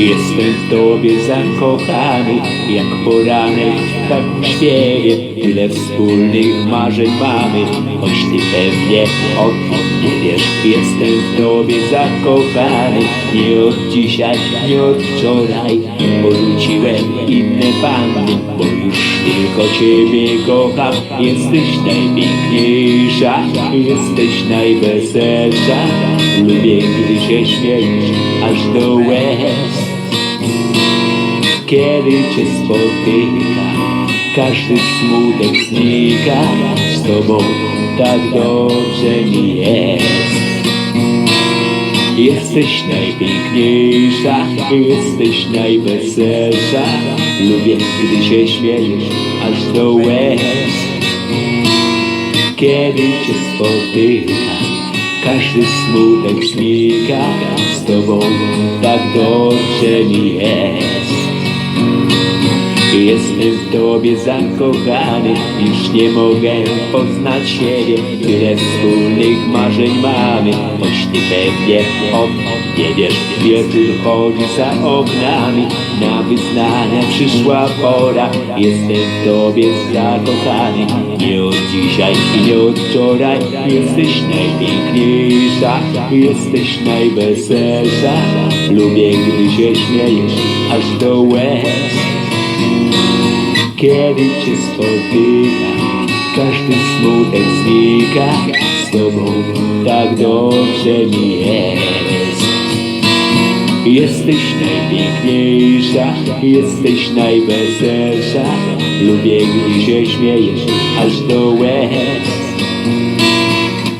Jestem w tobie zakochany Jak poranek w takim śpiewie Tyle wspólnych marzeń mamy Choć ty pewnie o tym nie wiesz. Jestem w tobie zakochany Nie od dzisiaj, nie od wczoraj. Porzuciłem inne panny Bo już tylko ciebie kocham. Jesteś najpiękniejsza Jesteś najweselsza. Lubię, gdy się śmiejesz Aż do łez Kiedy cię spotykam Każdy smutek znika. Z tobą tak dobrze mi jest. Jesteś najpiękniejsza, jesteś najweselsza. Lubię, gdy się śmiejesz aż do łez. Kiedy cię spotykam, każdy smutek znika. Z tobą tak dobrze mi jest Jestem w tobie zakochany, już nie mogę poznać siebie. Tyle wspólnych marzeń mamy, choć ty pewnie o nie wiesz Wieczór chodzi za oknami, na wyznania przyszła pora. Jestem w tobie zakochany, nie od dzisiaj i nie od wczoraj. Jesteś najpiękniejsza, jesteś najweselsza. Lubię, gdy się śmiejesz aż do łez kiedy cię spotykam, każdy smutek znika. Z tobą tak dobrze mi jest. Jesteś najpiękniejsza, jesteś najweselsza. Lubię, gdy się śmiejesz aż do łez.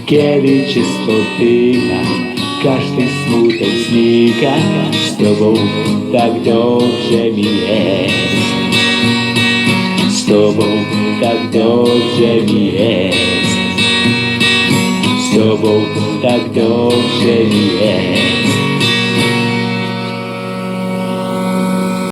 Kiedy cię spotykam, każdy smutek znika. Z tobą tak dobrze mi jest tobą tak dobrze mi jest Z tobą tak dobrze mi jest